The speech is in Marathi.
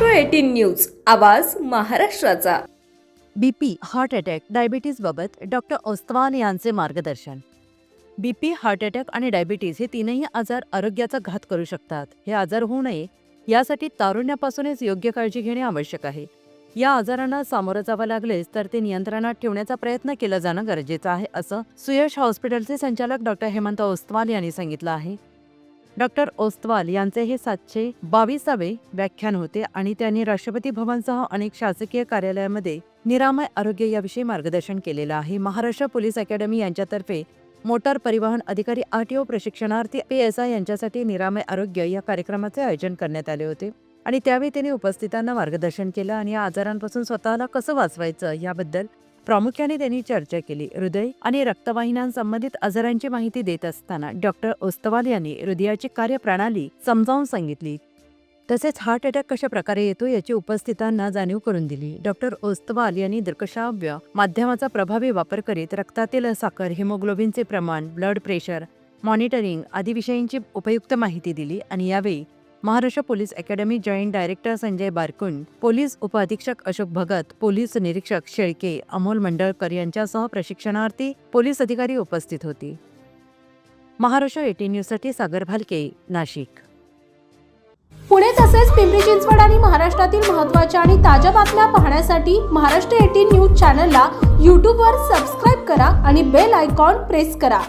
न्यूज आवाज महाराष्ट्राचा. बीपी हार्ट अटॅक डायबिटीजबाबत डॉक्टर ओस्तवान यांचे मार्गदर्शन. बीपी हार्ट अटॅक आणि डायबिटीज हे तीनही आजार आरोग्याचा घात करू शकतात. हे आजार होऊ नये यासाठी तारुण्यापासूनच योग्य काळजी घेणे आवश्यक आहे. या आजारांना सामोरं जावं लागलेच तर ते नियंत्रणात ठेवण्याचा प्रयत्न केला जाणं गरजेचं आहे असं सुयश हॉस्पिटलचे संचालक डॉक्टर हेमंत ओस्तवाल यांनी सांगितलं आहे. डॉक्टर ओस्तवाल यांचे हे सातशे बावीसावे व्याख्यान होते आणि त्यांनी राष्ट्रपती भवनसह अनेक शासकीय कार्यालयामध्ये निरामय आरोग्य याविषयी मार्गदर्शन केलेलं आहे. महाराष्ट्र पोलीस अकॅडमी यांच्यातर्फे मोटार परिवहन अधिकारी आरटीओ प्रशिक्षणार्थी पी एस आय यांच्यासाठी निरामय आरोग्य या कार्यक्रमाचे आयोजन करण्यात आले होते आणि त्यावेळी त्यांनी उपस्थितांना मार्गदर्शन केलं आणि या आजारांपासून स्वतःला कसं वाचवायचं याबद्दल प्रामुख्याने त्यांनी चर्चा केली. हृदय आणि रक्तवाहिन्यांसंबंधित आजारांची माहिती देत असताना डॉक्टर ओस्तवाल यांनी हृदयाची कार्यप्रणाली समजावून सांगितली. तसेच हार्ट अटॅक कशा प्रकारे येतो याची उपस्थितांना जाणीव करून दिली. डॉक्टर ओस्तवाल यांनी दृकश्राव्य माध्यमाचा प्रभावी वापर करीत रक्तातील साखर हिमोग्लोबिनचे प्रमाण ब्लड प्रेशर मॉनिटरिंग आदी विषयींची उपयुक्त माहिती दिली आणि यावेळी Maharashtra police academy joint director Sanjay Barkund police उपअधीक्षक अशोक भगत पोलीस निरीक्षक शेळके अमोल मंडळकर यांच्यासह प्रशिक्षणार्थी पोलीस अधिकारी उपस्थित होती. महाराष्ट्र एटी न्यूजसाठी सागर भालके नाशिक. पुणे तसेच पिंपरी चिंचवड आणि महाराष्ट्रातील महत्त्वाच्या आणि ताज्या बातम्या पाहण्यासाठी महाराष्ट्र एटीन न्यूज चॅनलला यूट्यूबवर सबस्क्राईब करा आणि बेल आयकॉन प्रेस करा.